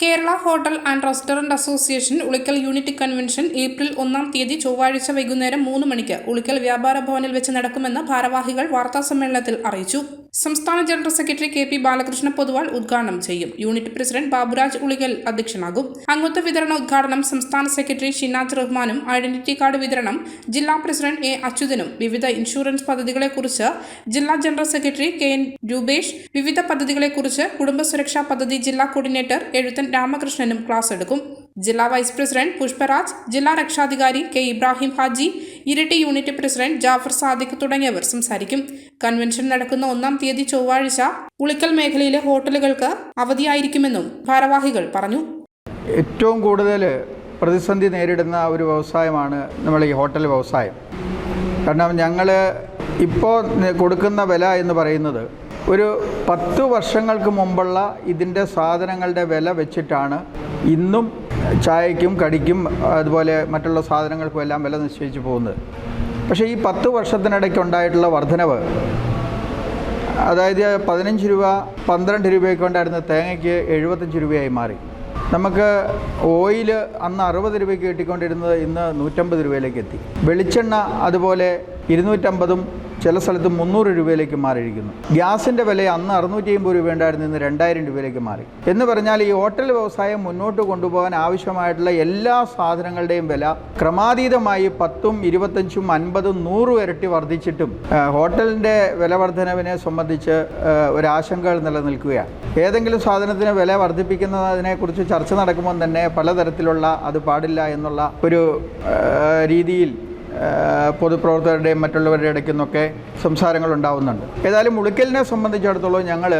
Kerala hotel and restaurant association Ulikkal unit convention April ഒന്നാം തീയതി ചൊവ്വാഴ്ച വൈകുന്നേരം മൂന്ന് മണിക്ക് ഉളിക്കൽ വ്യാപാര ഭവനിൽ വെച്ച് നടക്കുമെന്ന് ഭാരവാഹികൾ വാർത്താസമ്മേളനത്തിൽ അറിയിച്ചു. സംസ്ഥാന general secretary K P Balakrishna Poduval ഉദ്ഘാടനം ചെയ്യും. യൂണിറ്റ് പ്രസിഡന്റ് ബാബുരാജ് ഉളികൽ അധ്യക്ഷനാകും. അംഗത്വ വിതരണ ഉദ്ഘാടനം സംസ്ഥാന സെക്രട്ടറി ഷിനാജ് റഹ്മാനും ഐഡന്റിറ്റി കാർഡ് വിതരണം ജില്ലാ പ്രസിഡന്റ് എ അച്യുതനും വിവിധ ഇൻഷുറൻസ് പദ്ധതികളെക്കുറിച്ച് ജില്ലാ general secretary K N Rupesh വിവിധ പദ്ധതികളെക്കുറിച്ച് കുടുംബ സുരക്ഷാ പദ്ധതി ജില്ലാ കോർഡിനേറ്റർ എഴുത്തൻ രാമകൃഷ്ണനും ക്ലാസ് എടുക്കും. ജില്ലാ വൈസ് പ്രസിഡന്റ് പുഷ്പരാജ് ജില്ലാ രക്ഷാധികാരി കെ ഇബ്രാഹിം ഹാജി ഇരട്ടി യൂണിറ്റ് പ്രസിഡന്റ് ജാഫർ സാദിഖ് തുടങ്ങിയവർ സംസാരിക്കും. കൺവെൻഷൻ നടക്കുന്ന ഒന്നാം തീയതി ചൊവ്വാഴ്ച ഉളിക്കൽ മേഖലയിലെ ഹോട്ടലുകൾക്ക് അവധിയായിരിക്കുമെന്നും ഭാരവാഹികൾ പറഞ്ഞു. ഏറ്റവും കൂടുതൽ പ്രതിസന്ധി നേരിടുന്ന ഒരു വ്യവസായമാണ് നമ്മൾ ഈ ഹോട്ടൽ വ്യവസായം. കാരണം ഞങ്ങൾ ഇപ്പോൾ കൊടുക്കുന്ന വില എന്ന് പറയുന്നത് ഒരു പത്ത് വർഷങ്ങൾക്ക് മുമ്പുള്ള ഇതിന്റെ സാധനങ്ങളുടെ വില വെച്ചിട്ടാണ് ഇന്നും ചായയ്ക്കും കടിക്കും അതുപോലെ മറ്റുള്ള സാധനങ്ങൾക്കും എല്ലാം വില നിശ്ചയിച്ച് പോകുന്നത്. പക്ഷേ ഈ പത്ത് വർഷത്തിനിടയ്ക്ക് ഉണ്ടായിട്ടുള്ള വർധനവ് അതായത് പതിനഞ്ച് രൂപ പന്ത്രണ്ട് രൂപയൊക്കെ ഉണ്ടായിരുന്ന തേങ്ങയ്ക്ക് എഴുപത്തഞ്ച് രൂപയായി മാറി. നമുക്ക് ഓയിൽ അന്ന് അറുപത് രൂപയ്ക്ക് കിട്ടിക്കൊണ്ടിരുന്നത് ഇന്ന് നൂറ്റമ്പത് രൂപയിലേക്ക് എത്തി. വെളിച്ചെണ്ണ അതുപോലെ ഇരുന്നൂറ്റമ്പതും ചില സ്ഥലത്ത് മുന്നൂറ് രൂപയിലേക്ക് മാറിയിരിക്കുന്നു. ഗ്യാസിന്റെ വില അന്ന് അറുന്നൂറ്റി അമ്പത് രൂപ ഉണ്ടായിരുന്നു ഇന്ന് രണ്ടായിരം രൂപയിലേക്ക് മാറി. എന്ന് പറഞ്ഞാൽ ഈ ഹോട്ടൽ വ്യവസായം മുന്നോട്ട് കൊണ്ടുപോകാൻ ആവശ്യമായിട്ടുള്ള എല്ലാ സാധനങ്ങളുടെയും വില ക്രമാതീതമായി പത്തും ഇരുപത്തഞ്ചും അൻപതും നൂറും ഇരട്ടി വർദ്ധിച്ചിട്ടും ഹോട്ടലിന്റെ വില വർധനവിനെ സംബന്ധിച്ച് ഒരു ഒരാശങ്കകൾ നിലനിൽക്കുകയാണ്. ഏതെങ്കിലും സാധനത്തിന് വില വർദ്ധിപ്പിക്കുന്നതിനെക്കുറിച്ച് ചർച്ച നടക്കുമ്പോൾ തന്നെ പലതരത്തിലുള്ള അത് പാടില്ല എന്നുള്ള ഒരു രീതിയിൽ പൊതുപ്രവർത്തകരുടെയും മറ്റുള്ളവരുടെ ഇടയ്ക്ക് നിന്നൊക്കെ സംസാരങ്ങൾ ഉണ്ടാവുന്നുണ്ട്. ഏതായാലും ഉളുക്കലിനെ സംബന്ധിച്ചിടത്തോളം ഞങ്ങൾ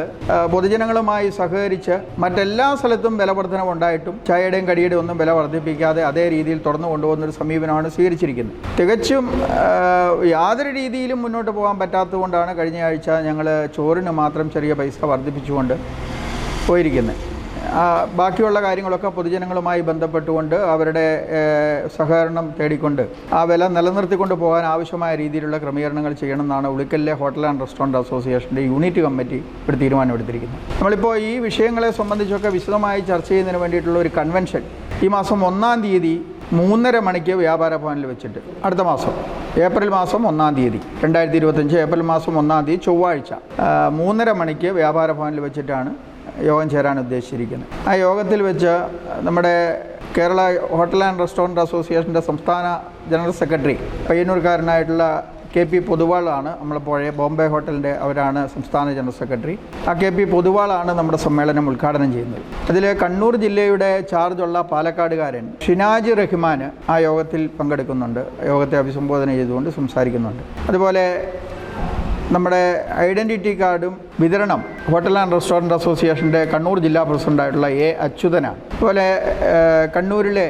പൊതുജനങ്ങളുമായി സഹകരിച്ച് മറ്റെല്ലാ സ്ഥലത്തും വില വർധനവ് ഉണ്ടായിട്ടും ചായയുടെയും കടിയുടെയും ഒന്നും വില വർദ്ധിപ്പിക്കാതെ അതേ രീതിയിൽ തുറന്നു കൊണ്ടുപോകുന്ന ഒരു സമീപനമാണ് സ്വീകരിച്ചിരിക്കുന്നത്. തികച്ചും യാതൊരു രീതിയിലും മുന്നോട്ട് പോകാൻ പറ്റാത്തതുകൊണ്ടാണ് കഴിഞ്ഞ ആഴ്ച ഞങ്ങൾ ചോറിന് മാത്രം ചെറിയ പൈസ വർദ്ധിപ്പിച്ചുകൊണ്ട് പോയിരിക്കുന്നത്. ബാക്കിയുള്ള കാര്യങ്ങളൊക്കെ പൊതുജനങ്ങളുമായി ബന്ധപ്പെട്ടുകൊണ്ട് അവരുടെ സഹകരണം തേടിക്കൊണ്ട് ആ വില നിലനിർത്തിക്കൊണ്ട് പോകാൻ ആവശ്യമായ രീതിയിലുള്ള ക്രമീകരണങ്ങൾ ചെയ്യണമെന്നാണ് ഉളിക്കലിലെ ഹോട്ടൽ ആൻഡ് റെസ്റ്റോറന്റ് അസോസിയേഷന്റെ യൂണിറ്റ് കമ്മിറ്റി ഒരു തീരുമാനമെടുത്തിരിക്കുന്നത്. നമ്മളിപ്പോൾ ഈ വിഷയങ്ങളെ സംബന്ധിച്ചൊക്കെ വിശദമായി ചർച്ച ചെയ്യുന്നതിന് വേണ്ടിയിട്ടുള്ള ഒരു കൺവെൻഷൻ ഈ മാസം ഒന്നാം തീയതി മൂന്നര മണിക്ക് വ്യാപാര ഭവനിൽ വെച്ചിട്ട് അടുത്ത മാസം ഏപ്രിൽ മാസം ഒന്നാം തീയതി രണ്ടായിരത്തി ഇരുപത്തഞ്ച് ഏപ്രിൽ മാസം ഒന്നാം തീയതി ചൊവ്വാഴ്ച മൂന്നര മണിക്ക് വ്യാപാര ഭവനിൽ വെച്ചിട്ടാണ് യോഗം ചേരാൻ ഉദ്ദേശിച്ചിരിക്കുന്നത് ആ യോഗത്തിൽ വെച്ച് നമ്മുടെ കേരള ഹോട്ടൽ ആൻഡ് റെസ്റ്റോറന്റ് അസോസിയേഷന്റെ സംസ്ഥാന ജനറൽ സെക്രട്ടറി പയ്യന്നൂർക്കാരനായിട്ടുള്ള കെ പി പൊതുവാളാണ് നമ്മളെ പഴയ ബോംബെ ഹോട്ടലിന്റെ അവരാണ് സംസ്ഥാന ജനറൽ സെക്രട്ടറി. ആ കെ പി പൊതുവാളാണ് നമ്മുടെ സമ്മേളനം ഉദ്ഘാടനം ചെയ്യുന്നത്. അതിൽ കണ്ണൂർ ജില്ലയുടെ ചാർജുള്ള പാലക്കാടുകാരൻ ഷിനാജ് റഹ്മാൻ ആ യോഗത്തിൽ പങ്കെടുക്കുന്നുണ്ട്. യോഗത്തെ അഭിസംബോധന ചെയ്തുകൊണ്ട് സംസാരിക്കുന്നുണ്ട്. അതുപോലെ നമ്മുടെ ഐഡന്റിറ്റി കാർഡും വിതരണം ഹോട്ടൽ ആൻഡ് റെസ്റ്റോറന്റ് അസോസിയേഷന്റെ കണ്ണൂർ ജില്ലാ പ്രസിഡന്റായിട്ടുള്ള എ അച്യുതനാണ് അതുപോലെ കണ്ണൂരിലെ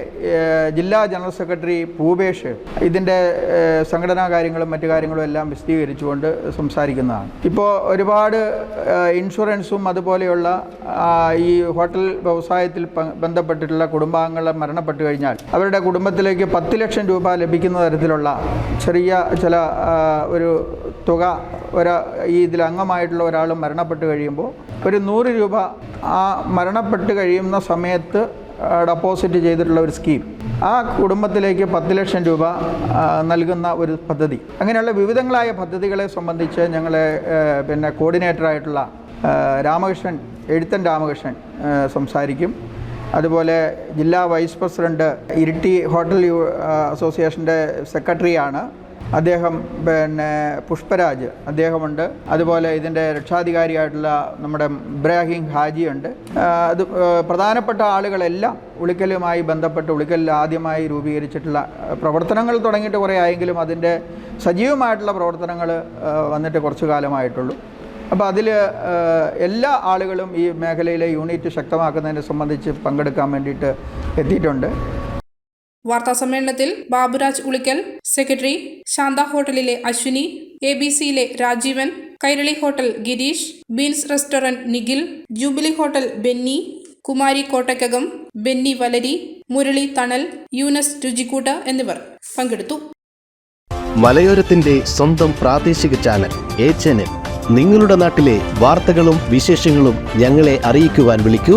ജില്ലാ ജനറൽ സെക്രട്ടറി ഭൂപേഷ് ഇതിന്റെ സംഘടനാ കാര്യങ്ങളും മറ്റു കാര്യങ്ങളും എല്ലാം വിശദീകരിച്ചുകൊണ്ട് സംസാരിക്കുന്നതാണ്. ഇപ്പോൾ ഒരുപാട് ഇൻഷുറൻസും അതുപോലെയുള്ള ഈ ഹോട്ടൽ വ്യവസായത്തിൽ ബന്ധപ്പെട്ടിട്ടുള്ള കുടുംബാംഗങ്ങൾ മരണപ്പെട്ടു കഴിഞ്ഞാൽ അവരുടെ കുടുംബത്തിലേക്ക് പത്ത് ലക്ഷം രൂപ ലഭിക്കുന്ന തരത്തിലുള്ള ചെറിയ ചില ഒരു തുക ഒരാ ഈ ഇതിൽ അംഗമായിട്ടുള്ള ഒരാൾ മരണപ്പെട്ട് കഴിയുമ്പോൾ ഒരു നൂറ് രൂപ ആ മരണപ്പെട്ട് കഴിയുന്ന സമയത്ത് ഡെപ്പോസിറ്റ് ചെയ്തിട്ടുള്ള ഒരു സ്കീം ആ കുടുംബത്തിലേക്ക് പത്ത് ലക്ഷം രൂപ നൽകുന്ന ഒരു പദ്ധതി. അങ്ങനെയുള്ള വിവിധങ്ങളായ പദ്ധതികളെ സംബന്ധിച്ച് ഞങ്ങളെ പിന്നെ കോർഡിനേറ്ററായിട്ടുള്ള രാമകൃഷ്ണൻ എഴുത്തൻ രാമകൃഷ്ണൻ സംസാരിക്കും. അതുപോലെ ജില്ലാ വൈസ് പ്രസിഡന്റ് ഇരിട്ടി ഹോട്ടൽ അസോസിയേഷന്റെ സെക്രട്ടറിയാണ് അദ്ദേഹം പിന്നെ പുഷ്പരാജ് അദ്ദേഹമുണ്ട്. അതുപോലെ ഇതിന്റെ രക്ഷാധികാരിയായിട്ടുള്ള നമ്മുടെ ഇബ്രാഹിം ഹാജിയുണ്ട് അത് പ്രധാനപ്പെട്ട ആളുകളെല്ലാം ഉളിക്കലുമായി ബന്ധപ്പെട്ട് ഉളിക്കലിൽ ആദ്യമായി രൂപീകരിച്ചിട്ടുള്ള പ്രവർത്തനങ്ങൾ തുടങ്ങിയിട്ട് കുറേ ആയെങ്കിലും അതിന്റെ സജീവമായിട്ടുള്ള പ്രവർത്തനങ്ങൾ വന്നിട്ട് കുറച്ചു കാലമായിട്ടുള്ളൂ. അപ്പോൾ അതിൽ എല്ലാ ആളുകളും ഈ മേഖലയിലെ യൂണിറ്റ് ശക്തമാക്കുന്നതിനെ സംബന്ധിച്ച് പങ്കെടുക്കാൻ വേണ്ടിയിട്ട് എത്തിയിട്ടുണ്ട്. വാർത്താ സമ്മേളനത്തിൽ ബാബുരാജ് ഉളിക്കൽ സെക്രട്ടറി ശാന്ത ഹോട്ടലിലെ അശ്വിനി എ ബി സിയിലെ Rajeevan Kairali hotel Gireesh Beans restaurant Nikhil Jubilee hotel Benny Kumari Kottakkakam Benny Valari Murali Thanal Yunus Ruchikoottu എന്നിവർ പങ്കെടുത്തു. മലയോരത്തിന്റെ സ്വന്തം പ്രാദേശിക ചാനൽ എ ചാനൽ. നിങ്ങളുടെ നാട്ടിലെ വാർത്തകളും വിശേഷങ്ങളും ഞങ്ങളെ അറിയിക്കുവാൻ വിളിക്കൂ.